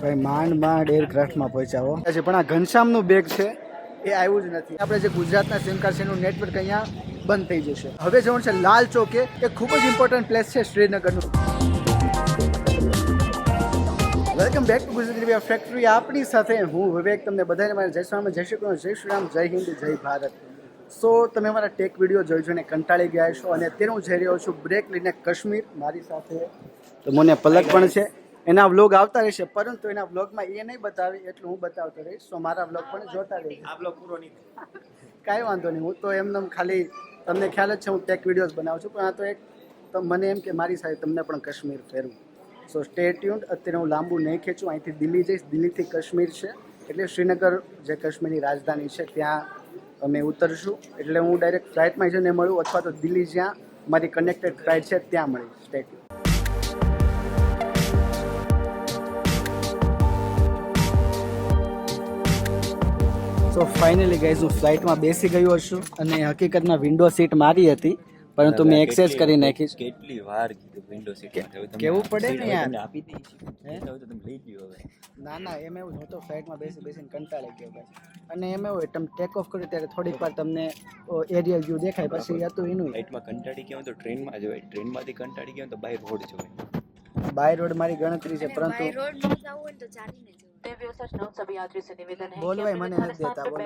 ભાઈ, માંડ માંડ એરક્રાફ્ટમાં પહોંચાવો છે, પણ આ ઘનશ્યામનું બેગ છે, એ આવ્યું જ નથી. આપણે જે ગુજરાતના સિમ છે, એનું નેટવર્ક અહીંયા બંધ થઈ જશે. હવે જવાનું છે લાલ ચોકે, એ ખૂબ જ ઇમ્પોર્ટન્ટ પ્લેસ છે શ્રીનગરનું. Welcome back to Gujarat factory આપણી સાથે હું વિવેક, તમને બધાને મારે જય રામ, જય શ્રી કૃષ્ણ, જય શ્રી રામ, જય હિન્દ, જય ભારત. સો તમે મારા ટેક વીડિયો જોઈ જોઈને કંટાળી ગયા છો અને અત્યારે હું જઈ રહ્યો છું બ્રેક લઈને કાશ્મીર. મારી સાથે તો મને પલક પણ છે. એના વ્લોગ આવતા રહેશે પરંતુ એના વ્લોગમાં એ નહીં બતાવી એટલું હું બતાવતો રહીશ. તો મારા વ્લોગ પણ જોતા રહીશ આ વ્લોગ પૂરો નહીં કાંઈ વાંધો નહીં. હું તો એમને ખાલી તમને ખ્યાલ જ છે હું ટેક વિડીયોઝ બનાવું છું પણ આ તો એક તો મને એમ કે મારી સાથે તમને પણ કાશ્મીર ફેરવું. સો સ્ટે ટ્યુન્ડ અત્યારે હું લાંબુ નહીં ખેંચું. અહીંથી દિલ્હી જઈશ. દિલ્હીથી કાશ્મીર છે. એટલે શ્રીનગર જે કાશ્મીરની રાજધાની છે ત્યાં અમે ઉતરશું. એટલે હું ડાયરેક્ટ ફ્લાઇટમાં જઈને મળું અથવા તો દિલ્હી જ્યાં મારી કનેક્ટેડ ફ્લાઇટ છે ત્યાં મળીશ. સ્ટે સો ફાઇનલી ગાઈઝ હું ફ્લાઇટમાં બેસી ગયો છું અને હકીકતમાં વિન્ડો સીટ મારી હતી પરંતુ મેં એક્સેસ કરી નાખી. કેટલી વાર કીધું વિન્ડો સીટ કેવું પડે ને યાર. આપી દીધી હવે તો તમે લઈ ગયો હવે. ના ના એમ એવું જ હું તો ફ્લાઇટમાં બેસી બેસીને કંટાળી ગયો ભાઈ અને એમ એવું હોય, તમે ટેક ઓફ કર્યું ત્યારે થોડીક વાર તમને એરિયલ વ્યૂ દેખાય પછી હતું એનું. ફ્લાઇટમાં કંટાળી ગયો તો ટ્રેનમાં જવાય. ટ્રેનમાંથી કંટાળી ગયો તો બાય રોડ જવાય. બાય રોડ મારી ગણતરી છે પરંતુ બાય રોડ ન જવું હોય તો ચાલીને બોલ ભાઈ મને નથી દેતા બોલ.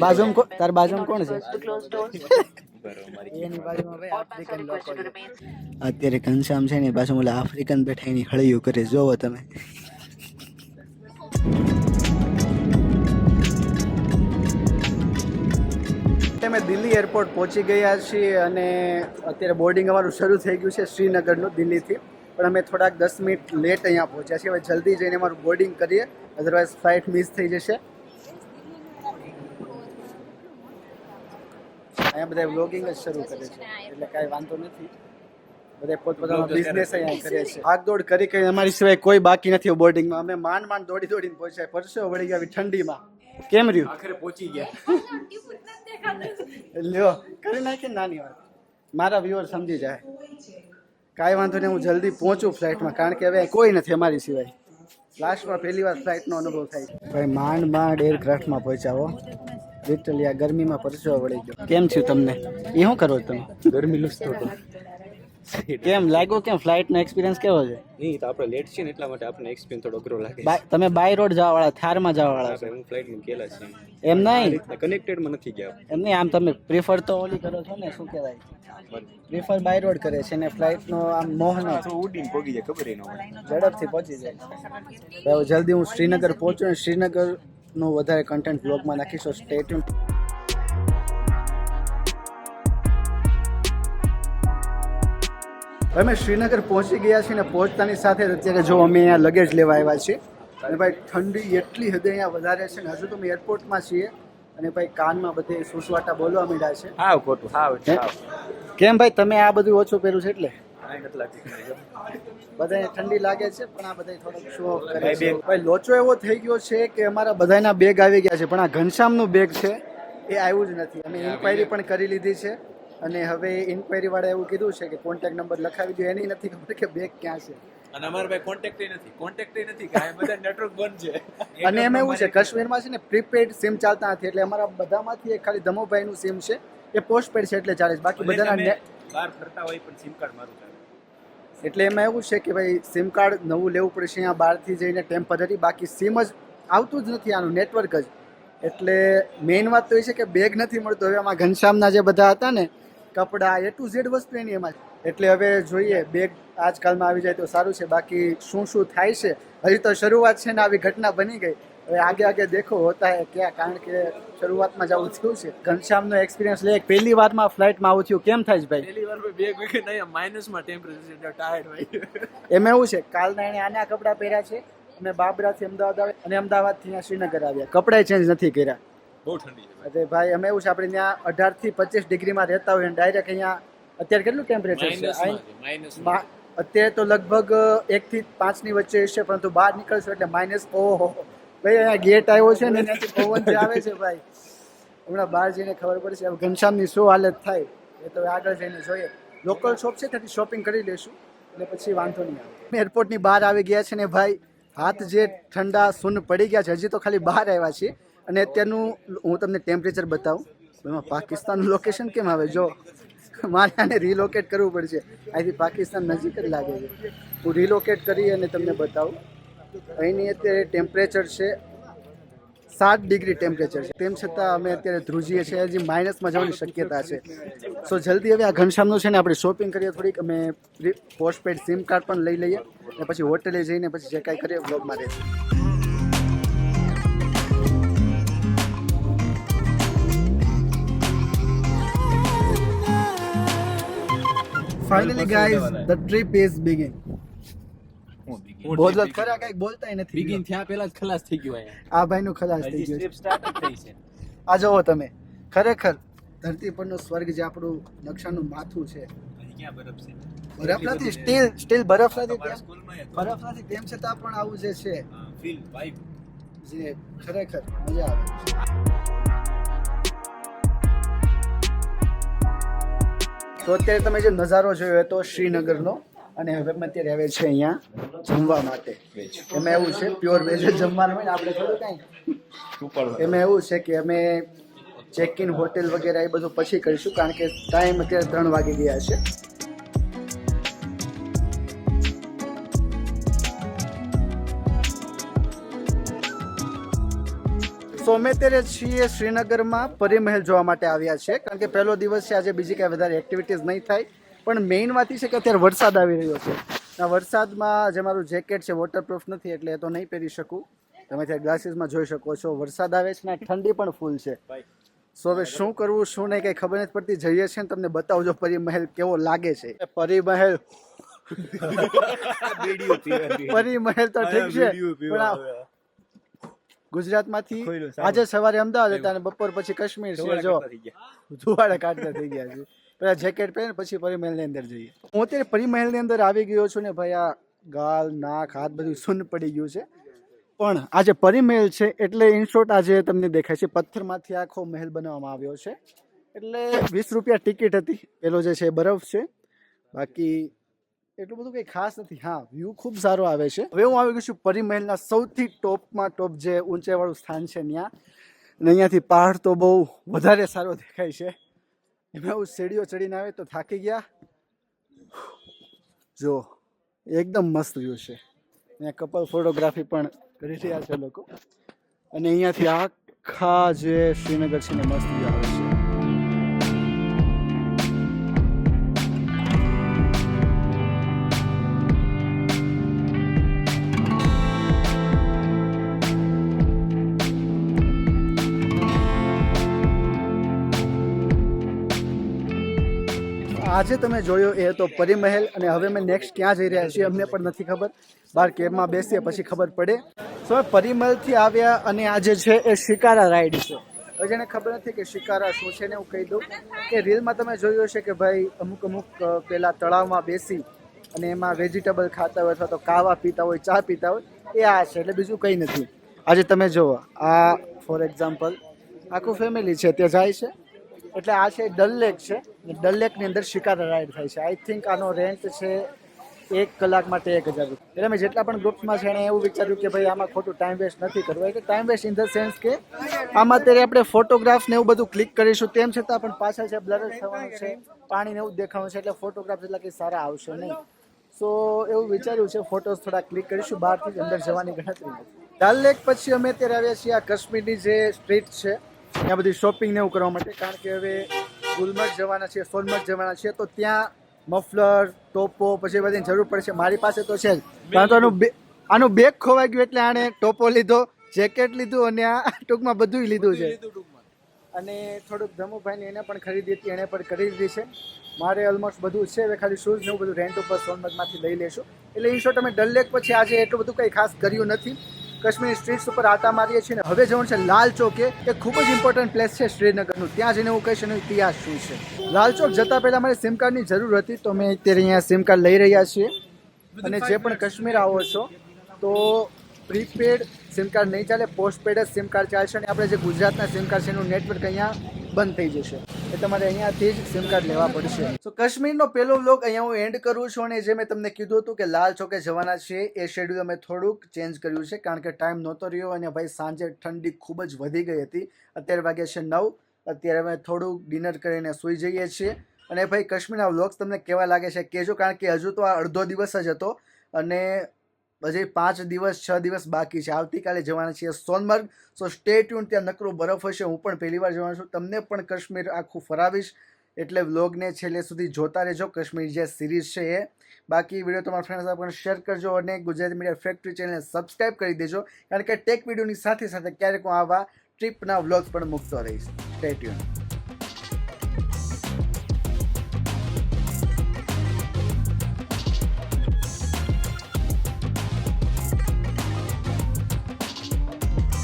બાજુમ તાર બાજુમ કોણ છે? અત્યારે ઘનશ્યામ છે ને પાછું ઓલા આફ્રિકન બેઠા એની હળીઓ કરે જોવો તમે. અમે દિલ્હી એરપોર્ટ પહોંચી ગયા છીએ અને અત્યારે બોર્ડિંગ અમારું શરૂ થઈ ગયું છે શ્રીનગરનું દિલ્હીથી. પણ અમે થોડાક દસ મિનિટ લેટ અહીંયા પહોંચ્યા છીએ. હવે જલ્દી જઈને અમારું બોર્ડિંગ કરીએ. અધરવાઇઝ ફ્લાઇટ મિસ થઈ જશે. અહીંયા બધા વ્લોગિંગ જ શરૂ કરે છે. એટલે કાંઈ વાંધો નથી. બધા પોતપોતાનો બિઝનેસ અહીંયા કરે છે. ભાગદોડ કરી કરી અમારી સિવાય કોઈ બાકી નથી બોર્ડિંગમાં અમે માંડ માંડ દોડી દોડીને પહોંચ્યા. પરસો વળી ગયા ઠંડીમાં. કેમ રહ્યું? આખરે પહોંચી ગયા. લ્યો. કરી નાખી નાની વાત. મારા વ્યુઅર સમજી જાય. કાંઈ વાંધો નહીં હું જલ્દી પહોંચું ફ્લાઇટમાં કારણ કે હવે કોઈ નથી અમારી સિવાય. લાસ્ટમાં પહેલી વાર ફ્લાઇટનો અનુભવ થાય ભાઈ માંડ માંડ એરક્રાફ્ટમાં પહોંચાવો લિટરલી આ ગરમીમાં પરસેવો વળી ગયો. કેમ થયું તમને? એ શું કરો તમે? ગરમી લસતો હતો. કેમ લાગ્યો કેમ? ફ્લાઇટનો એક્સપિરિયન્સ કેવો છે? નહીં તો આપણે લેટ છીએ ને એટલા માટે આપણને એક્સપિરિયન્સ થોડો અઘરો લાગે તમે બાય રોડ જવા વાળા થારમાં જવા વાળા છો આપણે હું ફ્લાઇટમાં ગયેલા છે. એમ નહીં? કનેક્ટેડમાં નથી ગયા. એમ નહીં આમ તમે પ્રિફર તો ઓલી કરો છો ને શું કહેવાય? પ્રિફર બાય રોડ કરે છે ને ફ્લાઇટનો આમ મોહ નો. ઉડીને પોગી જાય ખબર એનો ઝડપથી પહોંચી જાય. જલ્દી હું શ્રીનગર પહોંચું શ્રીનગર શ્રીનગરનું વધારે કન્ટેન્ટ બ્લોગમાં નાખીશું. સ્ટે અમે શ્રીનગર પહોંચી ગયા છીએ ને પહોંચતાની સાથે જ અત્યારે જો અમે અહીંયા લગેજ લેવા આવ્યા છીએ. અને ભાઈ ઠંડી એટલી હદે અહીંયા વધારે છે ને હજુ તો અમે એરપોર્ટમાં છીએ. અને ભાઈ કાનમાં બધે સુસવાટા બોલવા માંડ્યા છે. હાવ ખોટું હાવ? કેમ ભાઈ તમે આ બધું ઓછું પહેર્યું છે એટલે? બધાને ઠંડી લાગે છે પણ આ બધા થોડોક શો ઓફ કરે ભાઈ છે. ભાઈ લોચો એવો થઈ ગયો છે કે અમારા બધાના બેગ આવી ગયા છે પણ આ ઘનશ્યામનું બેગ છે એ આવ્યું જ નથી. અમે ઇન્ક્વાયરી પણ કરી લીધી છે. અને હવે ઇન્ક્વાયરી વાળા એવું કીધું છે કે કોન્ટેક્ટ નંબર લખાવી દો એની નથી ખબર કે બેગ ક્યાં છે. અને અમારે ભાઈ કોન્ટેક્ટ નથી કોન્ટેક્ટ નથી કે બધા નેટવર્ક બંધ છે. અને એમ એવું છે કાશ્મીરમાં છે ને પ્રીપેડ સિમ ચાલતા નથી એટલે અમારા બધામાંથી એક ખાલી ધમોભાઈનું સિમ છે એ પોસ્ટપેડ છે એટલે ચાલે છે. બાકી બધાના બહાર ફરતા હોય પણ સિમ કાર્ડ મારું ચાલે. એટલે એમાં એવું છે કે ભાઈ સિમ કાર્ડ નવું લેવું પડશે અહીંયા બહારથી જઈને ટેમ્પરરી બાકી સિમ જ આવતું જ નથી આનું નેટવર્ક જ. એટલે મેઇન વાત તો એ છે કે બેગ નથી મળતો. હવે આમાં ઘનશ્યામના જે બધા હતા ને કપડાં એ ટુ ઝેડ વસ્તુ એની એમાં. એટલે હવે જોઈએ બેગ આજકાલમાં આવી જાય તો સારું છે. બાકી શું શું થાય છે? હજી તો શરૂઆત છે ને આવી ઘટના બની ગઈ. હવે આગે આગે દેખો હોતા હે ક્યાં કારણ કે શરૂઆતમાં જવું થયું છે. ઘનશ્યામનો એક્સપિરિયન્સ લે. પહેલી વારમાં ફ્લાઇટમાં આવું થયું. કેમ થાય છે ભાઈ? પહેલી વાર બે વીક નહીં માઇનસમાં ટેમ્પરેચર ટાયર્ડ ભાઈ એમાં એવું છે. કાલના એણે આના કપડાં પહેર્યા છે? અમે બાબરાથી અમદાવાદ આવે અને અમદાવાદથી ત્યાં શ્રીનગર આવ્યા. કપડાં ચેન્જ નથી કર્યા. બહુ ઠંડી છે ભાઈ. અમે એવું છે આપણે ત્યાં અઢારથી પચીસ ડિગ્રીમાં રહેતા હોય ડાયરેક્ટ અહીંયા અત્યારે કેટલું ટેમ્પરેચર છે? અત્યારે તો લગભગ એકથી પાંચની વચ્ચે હશે પરંતુ બહાર નીકળશો એટલે માઇનસ ઓહો. ભાઈ અહીંયા ગેટ આવ્યો છે ને એનાથી પવન જે આવે છે ભાઈ. હમણાં બહાર જઈને ખબર પડશે હવે ઘનશ્યામની શું હાલત થાય. એ તો આગળ જઈને જોઈએ. લોકલ શોપ છે ત્યાંથી શોપિંગ કરી લઈશું. એટલે પછી વાંધો નહીં આવે. એરપોર્ટની બહાર આવી ગયા છે ને ભાઈ હાથ જે ઠંડા સૂન પડી ગયા છે, હજી તો ખાલી બહાર આવ્યા છે અને અત્યારનું હું તમને ટેમ્પરેચર બતાવું. એમાં પાકિસ્તાનનું લોકેશન કેમ આવે? જો, મારે આને રિલોકેટ કરવું પડશે. અહીંથી પાકિસ્તાન નજીક જ લાગે છે. હું રિલોકેટ કરી અને તમને બતાવું. અહીંની અત્યારે ટેમ્પરેચર છે સાત ડિગ્રી ટેમ્પરેચર છે. તેમ છતાં અમે અત્યારે ધ્રુજીએ છીએ. હજી માઇનસમાં જવાની શક્યતા છે. સો જલ્દી હવે આ ઘનશ્યામનું છે ને આપણે શોપિંગ કરીએ થોડીક. અમે પોસ્ટપેડ સિમ કાર્ડ પણ લઈ લઈએ. અને પછી હોટેલે જઈને પછી જે કાંઈ કરીએ બ્લોગમાં રહેશે. Finally guys the trip is begin બોલત ખરા કંઈક બોલતા નથી. બિગિન થયા પહેલા જ ખલાસ થઈ ગયું આ આ ભાઈનું ખલાસ થઈ ગયું સ્ટાર્ટ થઈ છે. આ જોવો તમે. ખરેખર ધરતી પરનો સ્વર્ગ જે આપણું નકશાનું માથું છે ક્યાં બરફ છે બરફ નથી સ્ટીલ સ્ટીલ બરફ નથી તેમ- બરફ નથી તેમ છતાં પણ આવું જે છે ફીલ વાઇબ જે ખરેખર મજા આવે તો અત્યારે તમે જે નજારો જોયો હતો તો શ્રીનગરનો અને હવે અમે અત્યારે આવે છે અહીંયા જમવા માટે. એમાં એવું છે પ્યોર વેજ જમવાનું હોય ને આપણે થોડું કાંઈ. એમાં એવું છે કે અમે ચેક ઇન હોટેલ વગેરે એ બધું પછી કરીશું કારણ કે ટાઈમ અત્યારે ત્રણ વાગી ગયા છે. સો અમે અત્યારે છીએ શ્રીનગરમાં પરિમહેલ જોવા માટે આવ્યા છે. કારણ કે પહેલો દિવસ છે આજે બીજી કાંઈ વધારે એક્ટિવિટીઝ નહીં થાય. પણ મેઇન વાત એ છે કે અત્યારે વરસાદ આવી રહ્યો છે. આ વરસાદમાં જે મારું જેકેટ છે વોટરપ્રૂફ નથી એટલે એ તો નહીં પહેરી શકું. તમે ત્યાં ગ્લાસીસમાં જોઈ શકો છો. વરસાદ આવે છે ને ઠંડી પણ ફૂલ છે. સો હવે શું કરવું શું નહીં કંઈ ખબર નથી પડતી. જઈએ છીએ ને તમને બતાવજો પરિમહેલ કેવો લાગે છે. પરિમહેલ. પરિમહેલ તો ઠીક છે પણ ગુજરાતમાંથી આજે સવારે અમદાવાદ હતા અને બપોર પછી કાશ્મીર છે જો. ધુવાડા કાઢતા થઈ ગયા છે. પેલા જેકેટ પહેરીને પછી પરિમહેલની અંદર જઈએ. હું અત્યારે પરિમહેલની અંદર આવી ગયો છું ને ભાઈ આ ગાલ નાક હાથ બધું સૂન પડી ગયું છે. પણ આજે પરિમહેલ છે એટલે ઇનશોર્ટ આજે તમને દેખાય છે પથ્થરમાંથી આખો મહેલ બનાવવામાં આવ્યો છે. એટલે વીસ રૂપિયા ટિકિટ હતી. પેલો જે છે બરફ છે. બાકી એટલું બધું કંઈ ખાસ નથી. હા વ્યૂ ખૂબ સારો આવે છે. હવે હું આવી ગયો છું પરિમહેલના સૌથી ટોપમાં ટોપ જે ઊંચાઈવાળું સ્થાન છે ત્યાં. અને અહીંયાથી પહાડ તો બહુ વધારે સારો દેખાય છે. એમાં હું સીડીઓ ચડીને આવે તો થાકી ગયા. જો, એકદમ મસ્ત વ્યૂ છે. અહીંયા કપલ ફોટોગ્રાફી પણ કરી રહ્યા છે લોકો. અને અહીંયાથી આખા જે શ્રીનગર છે ને મસ્ત વ્યૂ આવે છે. આજે તમે જોયો એ હતો પરિમહેલ અને હવે અમે નેક્સ્ટ ક્યાં જઈ રહ્યા છીએ અમને પણ નથી ખબર. બહાર કેબમાં બેસીએ પછી ખબર પડે. સો પરિમહેલથી આવ્યા અને આજે છે એ શિકારા રાઈડ છે. હવે જેને ખબર નથી કે શિકારા શું છે ને હું કહી દઉં. કે રીલમાં તમે જોયું હશે કે ભાઈ અમુક અમુક પેલા તળાવમાં બેસી અને એમાં વેજીટેબલ ખાતા હોય અથવા તો કાવા પીતા હોય, ચા પીતા હોય, એ આ છે એટલે બીજું કંઈ નથી. આજે તમે જુઓ, આ ફોર એક્ઝામ્પલ આખું ફેમિલી છે, ત્યાં જાય છે. એટલે આ છે ડલ લેક છે. ડલ લેકની અંદર શિકાર રાઈડ થાય છે. આઈ થિંક આનો રેન્ટ છે એક કલાક માટે એક હજાર રૂપિયા. એટલે મેં જેટલા પણ ગ્રુપ્સમાં છે એણે એવું વિચાર્યું કે ભાઈ આમાં ખોટું ટાઈમ વેસ્ટ નથી કરવું. એટલે time waste in the sense કે આમાં અત્યારે આપણે ફોટોગ્રાફ્સ ને એવું બધું ક્લિક કરીશું. તેમ છતાં પણ પાછળ છે બ્લર થવાનું છે, પાણી ને એવું દેખાવાનું છે, એટલે ફોટોગ્રાફ એટલા કંઈ સારા આવશે નહીં. સો એવું વિચાર્યું છે ફોટોસ થોડા ક્લિક કરીશું. બહારથી જ અંદર જવાની ગણતરી ડલ લેક પછી અમે અત્યારે આવ્યા છીએ આ કાશ્મીરની જે સ્ટ્રીટ છે. ત્યાં બધી શોપિંગ ને એવું કરવા માટે કારણ કે હવે ગુલમર્ગ જવાના છે સોનમર્ગ જવાના છે તો ત્યાં મફલર ટોપો પછી બધી જરૂર પડશે મારી પાસે તો છે જ. કારણ તો આનું આનું બેગ ખોવાઈ ગયું એટલે આણે ટોપો લીધો જેકેટ લીધું અને આ ટૂંકમાં બધું લીધું છે. અને થોડુંક ધમુભાઈને એને પણ ખરીદી હતી એને પણ કરી દીધી છે. મારે ઓલમોસ્ટ બધું છે હવે ખાલી શૂઝ ને એવું બધું રેન્ટ ઉપર સોનમર્ગમાંથી લઈ લેશું. એટલે ઇન શોર્ટ અમે ડલ લેક પછી આજે એટલું બધું કંઈ ખાસ કર્યું નથી. કાશ્મીરી સ્ટ્રીટ્સ ઉપર આટા મારીએ છીએ હવે જવાનું છે લાલ ચોકે. એ ખૂબ જ ઇમ્પોર્ટન્ટ પ્લેસ છે શ્રીનગરનું. ત્યાં જઈને હું કહીશ એનો ઇતિહાસ શું છે. લાલ ચોક જતાં પહેલાં મારે સિમ કાર્ડની જરૂર હતી, તો મેં અત્યારે અહીંયા સિમ કાર્ડ લઈ રહ્યા છીએ. અને જે પણ કાશ્મીર આવો છો, તો પ્રીપેડ સિમ કાર્ડ નહીં ચાલે પોસ્ટપેડ જ સિમ કાર્ડ ચાલશે અને આપણે જે ગુજરાતના સિમ કાર્ડ છે એનું નેટવર્ક અહીંયા બંધ થઈ જશે. તમારે અહીંયાથી જ સિમ કાર્ડ લેવા પડશે. તો કાશ્મીરનો પહેલો વ્લોગ અહીંયા હું એન્ડ કરું છું અને જે મેં તમને કીધું હતું કે લાલ ચોકે જવાના છે, એ શેડ્યુલ અમે થોડુંક ચેન્જ કર્યું છે કારણ કે ટાઈમ નહોતો રહ્યો અને ભાઈ સાંજે ઠંડી ખૂબ જ વધી ગઈ હતી. અત્યારે વાગ્યા છે નવ, અત્યારે અમે થોડુંક ડિનર કરીને સૂઈ જઈએ છીએ. અને ભાઈ કાશ્મીરના વ્લોગ્સ તમને કેવા લાગે છે, કહેજો કારણ કે હજુ તો આ અડધો દિવસ જ હતો. અને હજી પાંચ દિવસ, છ દિવસ બાકી છે. આવતીકાલે જવાના છીએ સોનમર્ગ. સો સ્ટે ટ્યુન ત્યાં નકરો બરફ હશે. હું પણ પહેલી વાર જવાનો છું. તમને પણ કાશ્મીર આખું ફરાવીશ. એટલે વ્લોગને છેલ્લે સુધી જોતા રહેજો. કાશ્મીર જે સિરીઝ છે એ. બાકી વીડિયો તમારા ફ્રેન્ડ સાથે પણ શેર કરજો અને ગુજરાતી મીડિયા ફેક્ટરી ચેનલને સબસ્ક્રાઈબ કરી દેજો. કારણ કે ટેક વિડીયોની સાથે સાથે ક્યારેક હું આવા ટ્રીપના વ્લોગ્સ પણ મૂકતો રહીશ. Stay tune